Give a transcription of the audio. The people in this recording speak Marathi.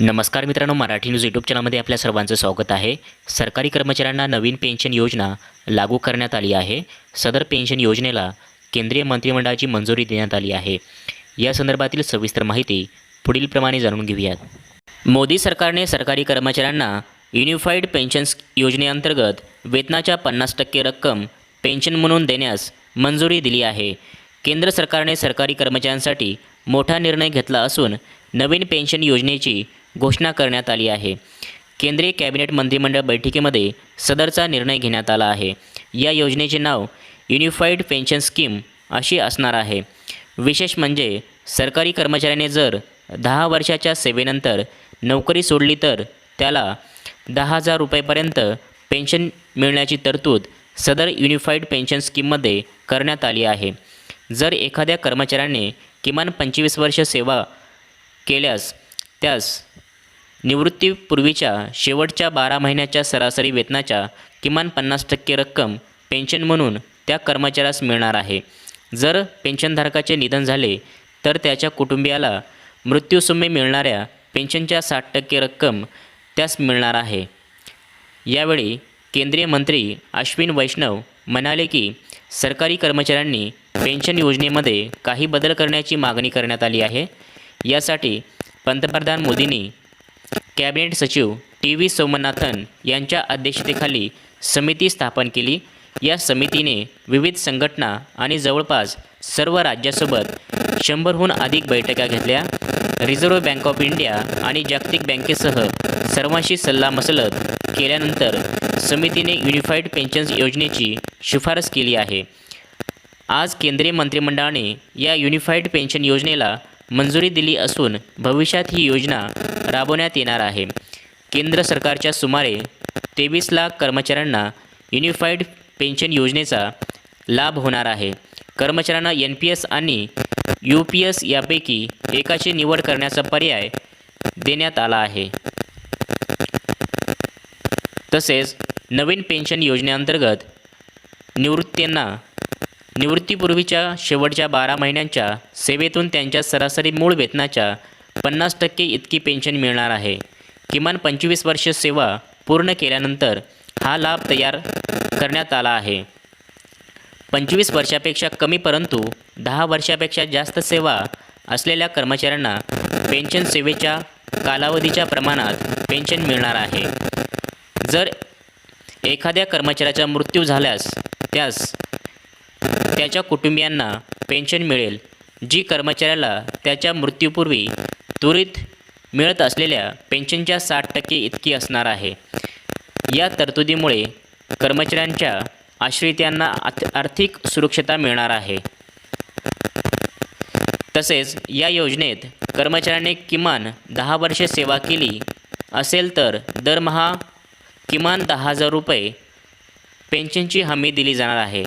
नमस्कार मित्रांनो मराठी न्यूज यूट्यूब चॅनलमध्ये आपल्या सर्वांचं स्वागत आहे. सरकारी कर्मचाऱ्यांना नवीन पेन्शन योजना लागू करण्यात आली आहे. सदर पेन्शन योजनेला केंद्रीय मंत्रिमंडळाची मंजुरी देण्यात आली आहे. या संदर्भातील सविस्तर माहिती पुढीलप्रमाणे जाणून घेऊयात. मोदी सरकारने सरकारी कर्मचाऱ्यांना युनिफाईड पेन्शन योजनेअंतर्गत वेतनाच्या पन्नास टक्के रक्कम पेन्शन म्हणून देण्यास मंजुरी दिली आहे. केंद्र सरकारने सरकारी कर्मचाऱ्यांसाठी मोठा निर्णय घेतला असून नवीन पेन्शन योजनेची घोषणा करण्यात आली आहे. केंद्रीय कॅबिनेट मंत्रिमंडळ बैठकीमध्ये सदरचा निर्णय घेण्यात आला आहे. या योजनेचे नाव युनिफाईड पेन्शन स्कीम अशी असणार आहे. विशेष म्हणजे सरकारी कर्मचाऱ्याने जर दहा वर्षाच्या सेवेनंतर नोकरी सोडली तर त्याला दहा हजार रुपयेपर्यंत पेन्शन मिळण्याची तरतूद सदर युनिफाईड पेन्शन स्कीममध्ये करण्यात आली आहे. जर एखाद्या कर्मचाऱ्याने किमान पंचवीस वर्ष सेवा केल्यास त्यास निवृत्तीपूर्वीच्या शेवटच्या बारा महिन्याच्या सरासरी वेतनाच्या किमान पन्नास टक्के रक्कम पेन्शन म्हणून त्या कर्मचाऱ्यास मिळणार आहे. जर पेन्शनधारकाचे निधन झाले तर त्याच्या कुटुंबियाला मृत्यूसुम्मे मिळणाऱ्या पेन्शनच्या साठ टक्के रक्कम त्यास मिळणार आहे. यावेळी केंद्रीय मंत्री अश्विन वैष्णव म्हणाले की सरकारी कर्मचाऱ्यांनी पेन्शन योजनेमध्ये काही बदल करण्याची मागणी करण्यात आली आहे. यासाठी पंतप्रधान मोदींनी कॅबिनेट सचिव टी व्ही सोमनाथन यांच्या अध्यक्षतेखाली समिती स्थापन केली. या समितीने विविध संघटना आणि जवळपास सर्व राज्यासोबत शंभरहून अधिक बैठका घेतल्या. रिझर्व्ह बँक ऑफ इंडिया आणि जागतिक बँकेसह सर्वांशी सल्लामसलत केल्यानंतर समितीने युनिफाईड पेन्शन योजनेची शिफारस केली आहे. आज केंद्रीय मंत्रिमंडळाने या युनिफाईड पेन्शन योजनेला मंजुरी दिली असून भविष्यात ही योजना राबवण्यात येणार आहे. केंद्र सरकारच्या सुमारे तेवीस लाख कर्मचाऱ्यांना युनिफाईड पेन्शन योजनेचा लाभ होणार आहे. कर्मचाऱ्यांना एन पी एस आणि यू पी एस यापैकी एकाची निवड करण्याचा पर्याय देण्यात आला आहे. तसेच नवीन पेन्शन योजनेअंतर्गत निवृत्तींना निवृत्तीपूर्वीच्या शेवटच्या बारा महिन्यांच्या सेवेतून त्यांच्या सरासरी मूळ वेतनाच्या पन्नास टक्के इतकी पेन्शन मिळणार आहे. किमान पंचवीस वर्ष सेवा पूर्ण केल्यानंतर हा लाभ तयार करण्यात आला आहे. पंचवीस वर्षापेक्षा कमी परंतु दहा वर्षापेक्षा जास्त सेवा असलेल्या कर्मचाऱ्यांना पेन्शन सेवेच्या कालावधीच्या प्रमाणात पेन्शन मिळणार आहे. जर एखाद्या कर्मचाऱ्याचा मृत्यू झाल्यास त्यास त्याच्या कुटुंबियांना पेन्शन मिळेल जी कर्मचाऱ्याला त्याच्या मृत्यूपूर्वी त्वरित मिळत असलेल्या पेन्शनच्या साठ टक्के इतकी असणार आहे. या तरतुदीमुळे कर्मचाऱ्यांच्या आश्रितांना आर्थिक सुरक्षता मिळणार आहे. तसेच या योजनेत कर्मचाऱ्याने किमान दहा वर्षे सेवा केली असेल तर दरमहा किमान दहा हजार रुपये पेन्शनची हमी दिली जाणार आहे.